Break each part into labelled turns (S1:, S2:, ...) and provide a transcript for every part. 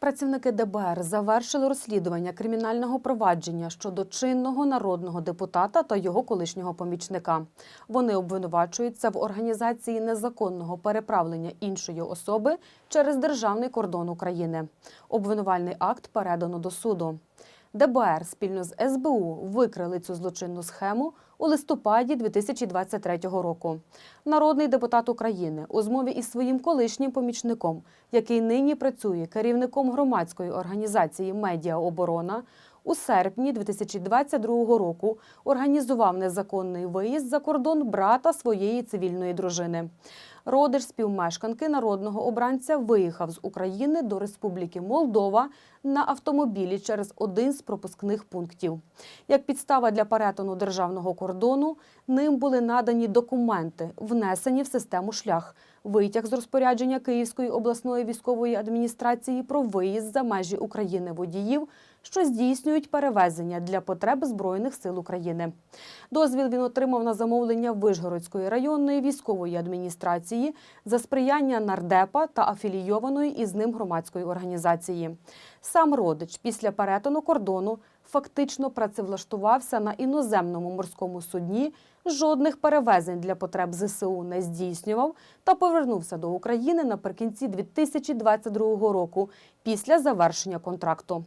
S1: Працівники ДБР завершили розслідування кримінального провадження щодо чинного народного депутата та його колишнього помічника. Вони обвинувачуються в організації незаконного переправлення іншої особи через державний кордон України. Обвинувальний акт передано до суду. ДБР спільно з СБУ викрили цю злочинну схему у листопаді 2023 року. Народний депутат України у змові із своїм колишнім помічником, який нині працює керівником громадської організації Медіа Оборона, у серпні 2022 року організував незаконний виїзд за кордон брата своєї цивільної дружини. Родич співмешканки народного обранця виїхав з України до Республіки Молдова на автомобілі через один з пропускних пунктів. Як підстава для перетину державного кордону, ним були надані документи, внесені в систему шлях, витяг з розпорядження Київської обласної військової адміністрації про виїзд за межі України водіїв, що здійснюють перевезення для потреб Збройних сил України. Дозвіл він отримав на замовлення Вижгородської районної військової адміністрації за сприяння нардепа та афілійованої із ним громадської організації. Сам родич після перетину кордону фактично працевлаштувався на іноземному морському судні, жодних перевезень для потреб ЗСУ не здійснював та повернувся до України наприкінці 2022 року після завершення контракту.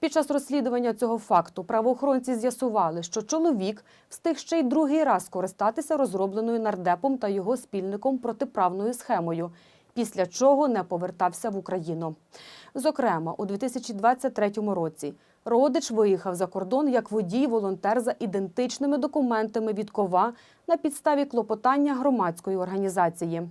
S1: Під час розслідування цього факту правоохоронці з'ясували, що чоловік встиг ще й другий раз скористатися розробленою нардепом та його спільником протиправною схемою. Після чого не повертався в Україну. Зокрема, у 2023 році родич виїхав за кордон як водій-волонтер за ідентичними документами від кова на підставі клопотання громадської організації.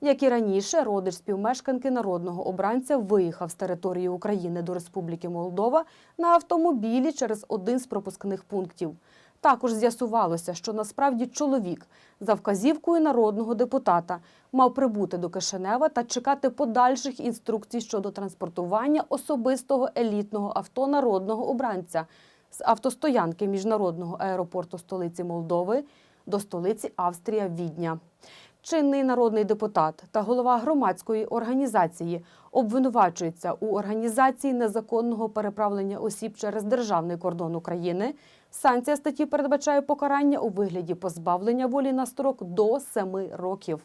S1: Як і раніше, родич співмешканки народного обранця виїхав з території України до Республіки Молдова на автомобілі через один з пропускних пунктів. Також з'ясувалося, що насправді чоловік за вказівкою народного депутата мав прибути до Кишинева та чекати подальших інструкцій щодо транспортування особистого елітного авто народного обранця з автостоянки міжнародного аеропорту столиці Молдови до столиці Австрія Відня. Чинний народний депутат та голова громадської організації обвинувачується у організації незаконного переправлення осіб через державний кордон України. Санкція статті передбачає покарання у вигляді позбавлення волі на строк до 7 років.